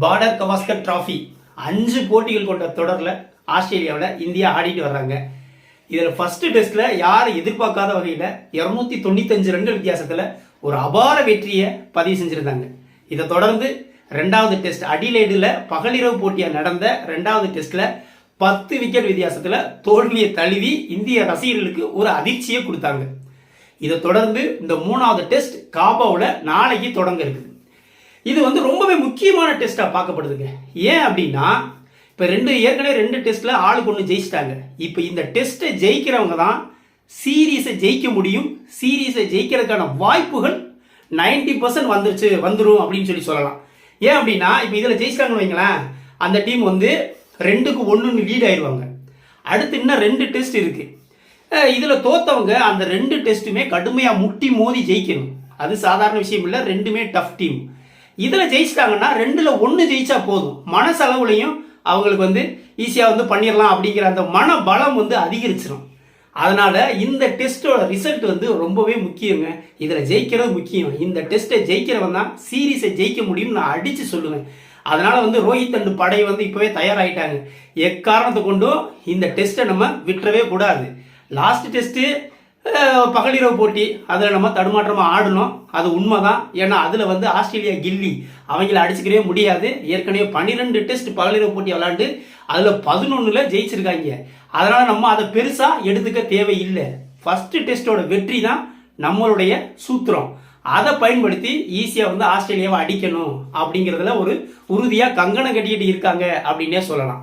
Border Gavaskar trophy அஞ்சு போட்டிகள் கொண்ட தொடரில் ஆஸ்திரேலியாவில் இந்தியா ஆடிட்டு வர்றாங்க. இதில் ஃபர்ஸ்ட் டெஸ்ட்டில் யாரும் எதிர்பார்க்காத வகையில் இரநூத்தி தொண்ணூத்தஞ்சு ரன்கள் வித்தியாசத்தில் ஒரு அபார வெற்றியை பதிவு செஞ்சுருந்தாங்க. இதை தொடர்ந்து ரெண்டாவது டெஸ்ட் அடிலைடில் பகலிரவு போட்டியாக நடந்த ரெண்டாவது டெஸ்ட்டில் பத்து விக்கெட் வித்தியாசத்தில் தோல்வியை தழுவி இந்திய ரசிகர்களுக்கு ஒரு அதிர்ச்சியை கொடுத்தாங்க. இதை தொடர்ந்து இந்த மூணாவது டெஸ்ட் காபாவில் நாளைக்கு தொடங்க இருக்குது. இது வந்து ரொம்ப முக்கியமான டெஸ்ட்டாக பார்க்கப்படுதுங்க. ஏன் அப்படின்னா இப்போ ரெண்டு ஏற்கனவே ரெண்டு டெஸ்ட்டில் ஆளுக்கு ஒன்று ஜெயிச்சிட்டாங்க. இப்போ இந்த டெஸ்ட்டை ஜெயிக்கிறவங்க தான் சீரீஸை ஜெயிக்க முடியும். சீரீஸை ஜெயிக்கிறதுக்கான வாய்ப்புகள் 90% பர்சன்ட் வந்துருச்சு வந்துடும் அப்படின்னு சொல்லி சொல்லலாம். ஏன் அப்படின்னா இப்போ இதில் ஜெயிச்சிட்டாங்கன்னு வைங்களேன் அந்த டீம் வந்து ரெண்டுக்கு ஒன்றுன்னு லீட் ஆயிடுவாங்க அடுத்து இன்னும் ரெண்டு டெஸ்ட் இருக்குது இதில் தோத்தவங்க அந்த ரெண்டு டெஸ்ட்டுமே கடுமையாக முட்டி மோதி ஜெயிக்கணும். அது சாதாரண விஷயம் இல்லை ரெண்டுமே டஃப் டீம் இதில் ஜெயிச்சிட்டாங்கன்னா ரெண்டில் ஒன்று ஜெயிச்சா போதும். மனசளவுலையும் அவங்களுக்கு வந்து ஈஸியாக வந்து பண்ணிடலாம் அப்படிங்கிற அந்த மன பலம் வந்து அதிகரிச்சிடும் அதனால் இந்த டெஸ்ட்டோட ரிசல்ட் வந்து ரொம்பவே முக்கியங்க. இதில் ஜெயிக்கிறது முக்கியம். இந்த டெஸ்ட்டை ஜெயிக்கிறவன் தான் சீரீஸை ஜெயிக்க முடியும்னு நான் அடித்து சொல்லுவேன். அதனால வந்து ரோஹித் அண்டு படை வந்து இப்போவே தயாராகிட்டாங்க எக்காரணத்தை கொண்டும் இந்த டெஸ்ட்டை நம்ம விட்டுறவே கூடாது. லாஸ்ட் டெஸ்ட்டு பகலிரவு போட்டி. அதில் நம்ம தடுமாற்றமாக ஆடணும். அது உண்மை தான் ஏன்னா அதில் வந்து ஆஸ்திரேலியா கில்லி. அவங்கள அடிச்சுக்கவே முடியாது. ஏற்கனவே பன்னிரெண்டு டெஸ்ட் பகலிரவு போட்டி விளாண்டு அதில் பதினொன்றில் ஜெயிச்சிருக்காங்க. அதனால் நம்ம அதை பெருசாக எடுத்துக்க தேவையில்லை. ஃபஸ்ட்டு டெஸ்ட்டோட வெற்றி தான் நம்மளுடைய சூத்திரம். அதை பயன்படுத்தி ஈஸியாக வந்து ஆஸ்திரேலியாவை அடிக்கணும் அப்படிங்கிறதுல ஒரு உறுதியாக கங்கணம் கட்டிக்கிட்டு இருக்காங்க அப்படின்னே சொல்லலாம்.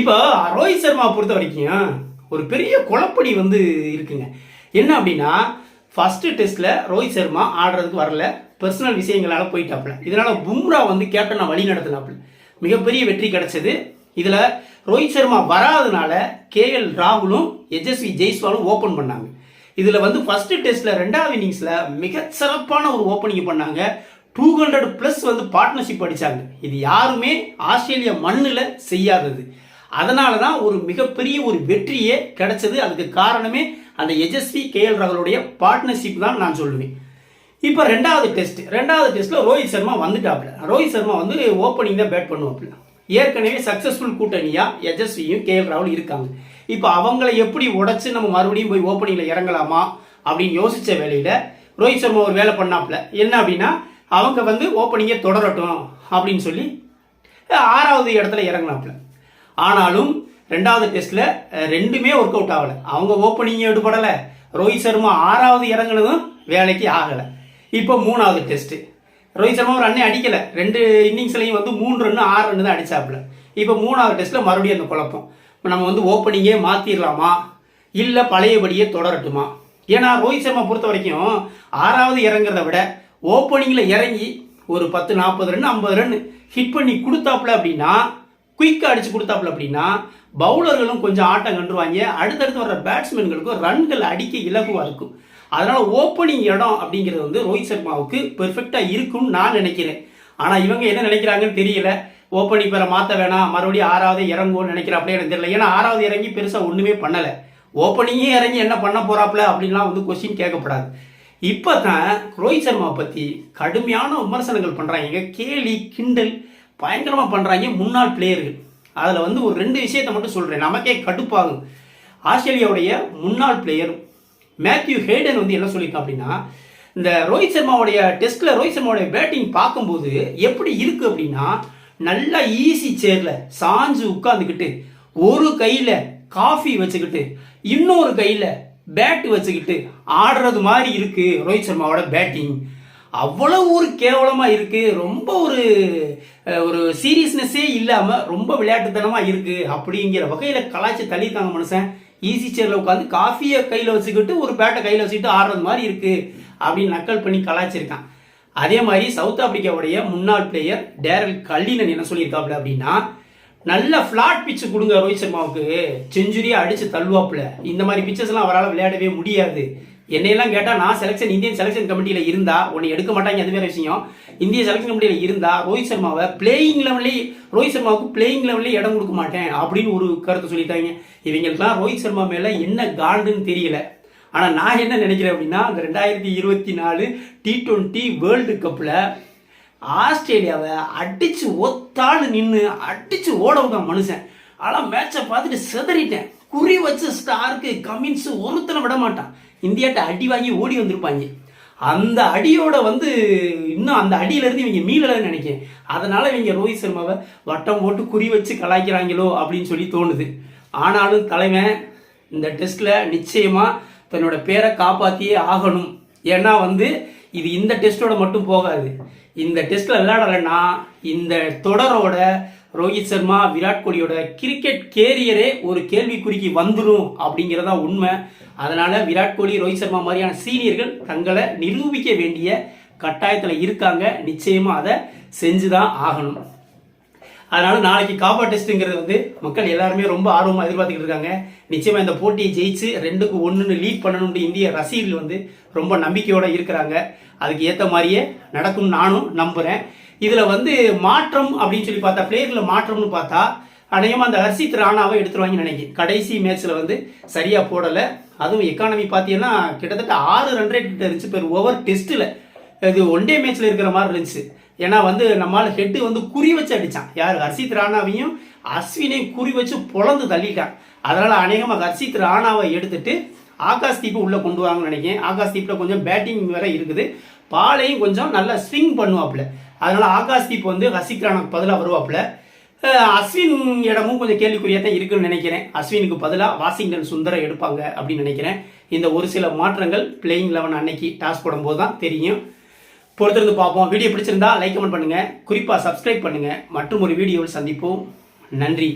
இப்போ ரோஹித் சர்மா பொறுத்த வரைக்கும் ஒரு பெரிய குழப்படி வந்து இருக்குங்க. என்ன அப்படின்னா ஃபஸ்ட்டு டெஸ்ட்டில் ரோஹித் சர்மா ஆடுறதுக்கு வரல. பர்சனல் விஷயங்களால் போயிட்டாப்புல. இதனால் பும்ரா வந்து கேப்டனை வழி நடத்தினாப்புல. மிகப்பெரிய வெற்றி கிடைச்சது. இதில் ரோஹித் சர்மா வராதனால கே எல் ராகுலும் எஜஸ்வி ஜெய்ஸ்வாலும் ஓப்பன் பண்ணாங்க. இதில் வந்து ஃபஸ்ட்டு டெஸ்ட்டில் ரெண்டாவது இன்னிங்ஸில் மிகச்சிறப்பான ஒரு ஓப்பனிங் பண்ணாங்க. டூ ஹண்ட்ரட் ப்ளஸ் வந்து பார்ட்னர்ஷிப் அடித்தாங்க இது யாருமே ஆஸ்திரேலியா மண்ணில் செய்யாதது. அதனால தான் ஒரு மிகப்பெரிய ஒரு வெற்றியே கிடைச்சது. அதுக்கு காரணமே அந்த எஜஸ்வி கே எல் ராகுலுடைய பார்ட்னர்ஷிப் தான் நான் சொல்லுவேன். இப்போ ரெண்டாவது டெஸ்ட் ரெண்டாவது டெஸ்ட்டில் ரோஹித் சர்மா வந்துட்டாப்ல ரோஹித் சர்மா வந்து ஓப்பனிங் தான் பேட் பண்ணுவாப்ல ஏற்கனவே சக்சஸ்ஃபுல் கூட்டணியாக எஜஸ்வியும் கே எல் ராகுல் இருக்காங்க. இப்போ அவங்கள எப்படி உடைச்சு நம்ம மறுபடியும் போய் ஓப்பனிங்கில் இறங்கலாமா அப்படின்னு யோசித்த வேலையில் ரோஹித் சர்மா ஒரு வேலை பண்ணாப்ல என்ன அப்படின்னா அவங்க வந்து ஓப்பனிங்கே தொடரட்டும் அப்படின்னு சொல்லி ஆறாவது இடத்துல இறங்கினாப்ல ஆனாலும் ரெண்டாவது டெஸ்ட்ல ரெண்டுமே ஒர்க் அவுட் ஆகல. அவங்க ஓப்பனிங் எடுபடல. ரோஹித் சர்மா ஆறாவது இறங்குனதும் வேலைக்கு ஆகல. இப்போ மூணாவது டெஸ்ட். ரோஹித் சர்மா ஒரு அண்ணே அடிக்கல. ரெண்டு இன்னிங்ஸ்லையும் வந்து மூணு ரன் ஆறு ரன் தான் அடிச்சாப்புல. இப்போ மூணாவது டெஸ்ட்ல மறுபடியும் அந்த குழப்பம். இப்போ நம்ம வந்து ஓப்பனிங்கே மாத்திரலாமா? இல்ல பழையபடியே தொடரட்டுமா? ஏன்னா ரோஹித் சர்மா பொறுத்த வரைக்கும் ஆறாவது இறங்குறத விட ஓப்பனிங்ல இறங்கி ஒரு பத்து நாற்பது ரன் ஐம்பது ரன் ஹிட் பண்ணி கொடுத்தாப்புல அப்படின்னா குயிக்காக அடிச்சு கொடுத்தாப்புல அப்படின்னா பவுலர்களும் கொஞ்சம் ஆட்டம் கண்டுருவாங்க. அடுத்தடுத்து வர்ற பேட்ஸ்மேன்களுக்கும் ரன்கள் அடிக்க இலகுவாக இருக்கும். அதனால் ஓப்பனிங் இடம் அப்படிங்கிறது வந்து ரோஹித் சர்மாவுக்கு பெர்ஃபெக்டாக இருக்கும்னு நான் நினைக்கிறேன். ஆனால் இவங்க என்ன நினைக்கிறாங்கன்னு தெரியல. ஓப்பனிங் பேரை மாற்ற வேணாம். மறுபடியும் ஆறாவது இறங்கும்னு நினைக்கிறாப்ல எனக்கு தெரியல. ஏன்னா ஆறாவது இறங்கி பெருசாக ஒன்றுமே பண்ணலை. ஓப்பனிங்கே இறங்கி என்ன பண்ண போகிறாப்புல அப்படின்லாம் வந்து கொஸ்டின் கேட்கப்படாது. இப்போ தான் ரோஹித் சர்மாவை பற்றி கடுமையான விமர்சனங்கள் பண்ணுறாங்க கேலி கிண்டல் பயங்கரமாக பண்ணுறாங்க முன்னாள் பிளேயர்கள் அதில் வந்து ஒரு ரெண்டு விஷயத்தை மட்டும் சொல்கிறேன் நமக்கே கடுப்பாகும். ஆஸ்திரேலியாவுடைய முன்னாள் பிளேயர் மேத்யூ ஹேடன் வந்து என்ன சொல்லியிருக்கான் அப்படின்னா இந்த ரோஹித் சர்மாவுடைய டெஸ்ட்டில் ரோஹித் சர்மாவுடைய பேட்டிங் பார்க்கும்போது எப்படி இருக்குது அப்படின்னா நல்லா ஈஸி சேரில் சாஞ்சு உட்காந்துக்கிட்டு ஒரு கையில் காஃபி வச்சுக்கிட்டு இன்னொரு கையில் பேட் வச்சுக்கிட்டு ஆடுறது மாதிரி இருக்குது ரோஹித் சர்மாவோட பேட்டிங் அவ்வளோ ஒரு கேவலமாக இருக்குது ரொம்ப ஒரு ஒரு சீரியஸ்னஸே இல்லாமல் ரொம்ப விளையாட்டுத்தனமாக இருக்குது அப்படிங்கிற வகையில் கலாய்ச்சி தள்ளியிருக்காங்க மனுஷன். ஈஸி சேரில் உட்காந்து காஃபியை கையில் வச்சுக்கிட்டு ஒரு பேட்டை கையில் வச்சுக்கிட்டு ஆடுறது மாதிரி இருக்குது அப்படின்னு நக்கல் பண்ணி கலாய்ச்சிருக்கான். அதே மாதிரி சவுத் ஆப்பிரிக்காவுடைய முன்னாள் பிளேயர் டேரல் கல்லினன் என்ன சொல்லியிருக்காப்புல அப்படின்னா நல்ல ஃப்ளாட் பிச்சு கொடுங்க ரோஹித் சர்மாவுக்கு. செஞ்சுரியாக அடித்து தள்ளுவாப்புல. இந்த மாதிரி பிச்சஸ்லாம் அவரால் விளையாடவே முடியாது. என்னையெல்லாம் கேட்டால் நான் செலெக்ஷன் இந்தியன் செலெக்ஷன் கமிட்டியில் இருந்தா உன்னை எடுக்க மாட்டாங்க அது வேற விஷயம். இந்திய செலெக்ஷன் கமிட்டியில் இருந்தா ரோஹித் சர்மாவை பிளேயிங் லெவல்லே ரோஹித் சர்மாவுக்கு பிளேயிங் லெவல்லே இடம் கொடுக்க மாட்டேன் அப்படின்னு ஒரு கருத்தை சொல்லிட்டாங்க. இவங்களுக்குலாம் ரோஹித் சர்மா மேலே என்ன காண்டுன்னு தெரியல. ஆனால் நான் என்ன நினைக்கிறேன் அப்படின்னா அந்த ரெண்டாயிரத்தி இருபத்தி நாலு டி ட்வெண்ட்டி வேர்ல்டு கப்பில் ஆஸ்திரேலியாவை அடித்து ஒத்தாள் நின்று அடித்து ஓட மனுஷன். ஆனால் மேட்சை பார்த்துட்டு செதறிட்டேன். குறி வச்ச ஸ்டாருக்கு கமின்ஸு ஒருத்தனை விட மாட்டான். இந்தியாட்ட அடி வாங்கி ஓடி வந்திருப்பாங்க. அந்த அடியோட வந்து இன்னும் அந்த அடியிலேருந்து இவங்க மீளலைன்னு நினைக்கிறேன். அதனால் இவங்க ரோஹித் சர்மாவை வட்டம் போட்டு குறி வச்சு கலாய்க்கிறாங்களோ அப்படின்னு சொல்லி தோணுது. ஆனாலும் தலைவன் இந்த டெஸ்ட்டில் நிச்சயமாக தன்னோட பேரை காப்பாற்றியே ஆகணும். ஏன்னா வந்து இது இந்த டெஸ்ட்டோட மட்டும் போகாது. இந்த டெஸ்ட்டில் விளையாடலைன்னா இந்த தொடரோட ரோஹித் சர்மா விராட் கோலியோட கிரிக்கெட் கேரியரே ஒரு கேள்விக்குறிக்கு வந்துடும் அப்படிங்கிறதா உண்மை. அதனால விராட் கோலி ரோஹித் சர்மா மாதிரியான சீனியர்கள் தங்களை நிரூபிக்க வேண்டிய கட்டாயத்தில் இருக்காங்க. நிச்சயமாக அதை செஞ்சுதான் ஆகணும். அதனால நாளைக்கு காப்பா டெஸ்ட்டுங்கிறது வந்து மக்கள் எல்லாருமே ரொம்ப ஆர்வமாக எதிர்பார்த்துக்கிட்டு இருக்காங்க. நிச்சயமாக இந்த போட்டியை ஜெயிச்சு ரெண்டுக்கு ஒன்றுன்னு லீட் பண்ணணும்னு இந்திய ரசிகர்கள் வந்து ரொம்ப நம்பிக்கையோடு இருக்கிறாங்க. அதுக்கு ஏற்ற மாதிரியே நடக்கும் நானும் நம்புகிறேன் இதில் வந்து மாற்றம் அப்படின்னு சொல்லி பார்த்தா பிளேயர்ல மாற்றம்னு பார்த்தா அநேகமா அந்த ஹர்ஷித் ராணாவை எடுத்துருவாங்கன்னு நினைக்கிறேன். கடைசி மேட்ச்சில் வந்து சரியாக போடலை. அதுவும் எக்கானமி பார்த்தீங்கன்னா கிட்டத்தட்ட ஆறு ரன் ரேட் கிட்ட இருந்துச்சு. பெர் ஓவர் டெஸ்ட்டில் இது ஒன் டே மேட்ச்சில் இருக்கிற மாதிரி இருந்துச்சு. ஏன்னா வந்து நம்மால் ஹெட்டு வந்து குறி வச்சு அடிச்சான். யார்? ஹர்ஷித் ராணாவையும் அஸ்வினையும் குறி வச்சு பொழந்து தள்ளிட்டான். அதனால் அநேகமாக ஹர்ஷித் ராணாவை எடுத்துட்டு ஆகாஷ் தீப்பு உள்ளே கொண்டு வாங்கன்னு நினைக்கிறேன். ஆகாஷ் தீப்பில் கொஞ்சம் பேட்டிங் வேற இருக்குது. பாலையும் கொஞ்சம் நல்லா ஸ்விங் பண்ணுவாப்புல. அதனால் ஆகாஷ் தீப் வந்து ஹர்ஷித் ராணாவுக்கு பதிலாக வருவாப்புல. அஸ்வின் இடமும் கொஞ்சம் கேள்விக்குறியாக தான் இருக்குன்னு நினைக்கிறேன். அஸ்வினுக்கு பதிலாக வாஷிங்டன் சுந்தரம் எடுப்பாங்க அப்படின்னு நினைக்கிறேன். இந்த ஒரு சில மாற்றங்கள் பிளேயிங் லெவன் அன்னைக்கு டாஸ் போடும்போது தான் தெரியும். பொறுத்திருந்து பார்ப்போம். வீடியோ பிடிச்சிருந்தா லைக் கமெண்ட் பண்ணுங்கள் குறிப்பாக சப்ஸ்கிரைப் பண்ணுங்கள் மற்றும் ஒரு வீடியோவில் சந்திப்போம். நன்றி.